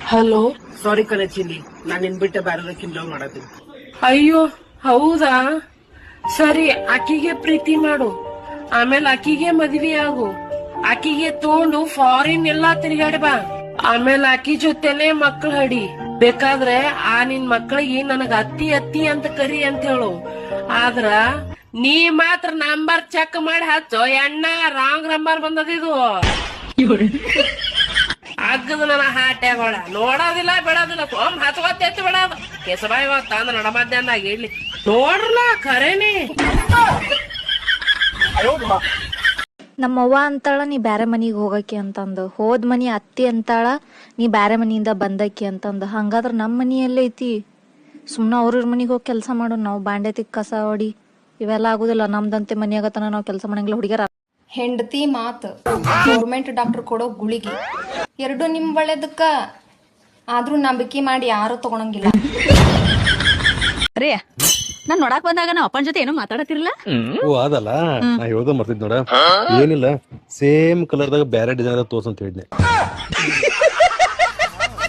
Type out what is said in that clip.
Hello sorry ಕಣೆ ಚಿನ್ನಿ ನಾನ್ ನಿನ್ ಬಿಟ್ಟೆ ಬೇರೆದಕ್ಕಿಂತ ಲವ್ ಮಾಡತ್ತೀನಿ ಅಯ್ಯೋ ಹೌದಾ? ಸರಿ ಆಕಿಗೆ ಪ್ರೀತಿ ಮಾಡು. ಆಮೇಲೆ ಆಕಿಗೆ ಮದ್ವಿ ಆಗು. ಆಕಿಗೆ ತಗೊಂಡು ಫಾರಿನ್ ಎಲ್ಲಾ ತಿರುಗಾಡಿ ಬಾ. ಆಮೇಲೆ ಆಕಿ ಜೊತೆನೆ ಮಕ್ಳು ಹಡಿ ಬೇಕಾದ್ರೆ ಆ ನಿನ್ ಮಕ್ಳಿಗೆ ನನಗ ಅತ್ತಿ ಅತ್ತಿ ಅಂತ ಕರಿ ಅಂತ ಹೇಳು. ಆದ್ರ ನೀ ಮಾತ್ರ ನಂಬರ್ ಚೆಕ್ ಮಾಡಿ ಹಚ್ಚು. ಎಣ್ಣ ರಾಂಗ್ ನಂಬರ್ ಬಂದದಿದು ಅಗ್ಗದ ನನ್ನ ಹಾಟ್ಯಾಗೋಳ. ನೋಡೋದಿಲ್ಲ, ಬಿಡೋದಿಲ್ಲ. ಸೋಮ್ ಹಚ್ಕೊತ್ತೆತ್ತು ಬಿಡೋದು. ಕೆಸಬಾಯಿ ತಂದ ನಡಮಧ್ಯಾಹ್ನಾಗ ಇಡ್ಲಿ ನೋಡ್ರಲ್ಲ ಖರೇನಿ ನಮ್ಮವ್ವ ಅಂತಾಳ, ನೀ ಬ್ಯಾರೆ ಮನಿಗೆ ಹೋಗಕ್ಕೆ ಅಂತಂದು. ಹೋದ್ ಮನಿ ಅತ್ತಿ ಅಂತಾಳ, ನೀ ಬ್ಯಾರೆ ಮನಿಯಿಂದ ಬಂದಕ್ಕೆ ಅಂತಂದು. ಹಂಗಾದ್ರ ನಮ್ಮ ಮನಿಯಲ್ಲೇ ಎಲ್ಲೈತಿ ಸುಮ್ನ ಅವ್ರ ಮನಿಗ್ ಹೋಗಿ ಕೆಲಸ ಮಾಡೋಣ ನಾವು ಬಾಂಡೆ ತಿಕ್ಕಸ ಹೊಡಿ. ಇವೆಲ್ಲ ಆಗುದಿಲ್ಲ. ನಮ್ದಂತೆ ಮನಿಯಾಗತನ ನಾವು ಕೆಲಸ ಮಾಡಂಗಿಲ್ಲ. ಹುಡುಗಿಯರ ಹೆಂಡತಿ ಮಾತು. ಗೌರ್ಮೆಂಟ್ ಡಾಕ್ಟರ್ ಕೊಡೋ ಗುಳಿಗೆ. ಎರಡು ನಿಮ್ ಒಳ್ಳೇದಕ್ಕ. ಆದ್ರೂ ನಂಬಿಕೆ ಮಾಡಿ ಯಾರು ತಗೊಳಂಗಿಲ್ಲ. ಅರೇ ನಾನ್ ನೋಡಕ್ ಬಂದಾಗ ನಾ ಅಪ್ಪನ ಜೊತೆ ಏನೋ ಮಾತಾಡತಿರ್ಲಿಲ್ಲ ಓ ಅದಲ್ಲ. ನಾ ಹೇಳ್ದ ಮರ್ತಿದ್ ನೋಡ. ಏನಿಲ್ಲ ಸೇಮ್ ಕಲರ್ದಾಗ ಬ್ಯಾರೆ ಡಿಸೈನ್ ತೋರ್ಸ್ ಅಂತ ಹೇಳಿದ್ನೆ.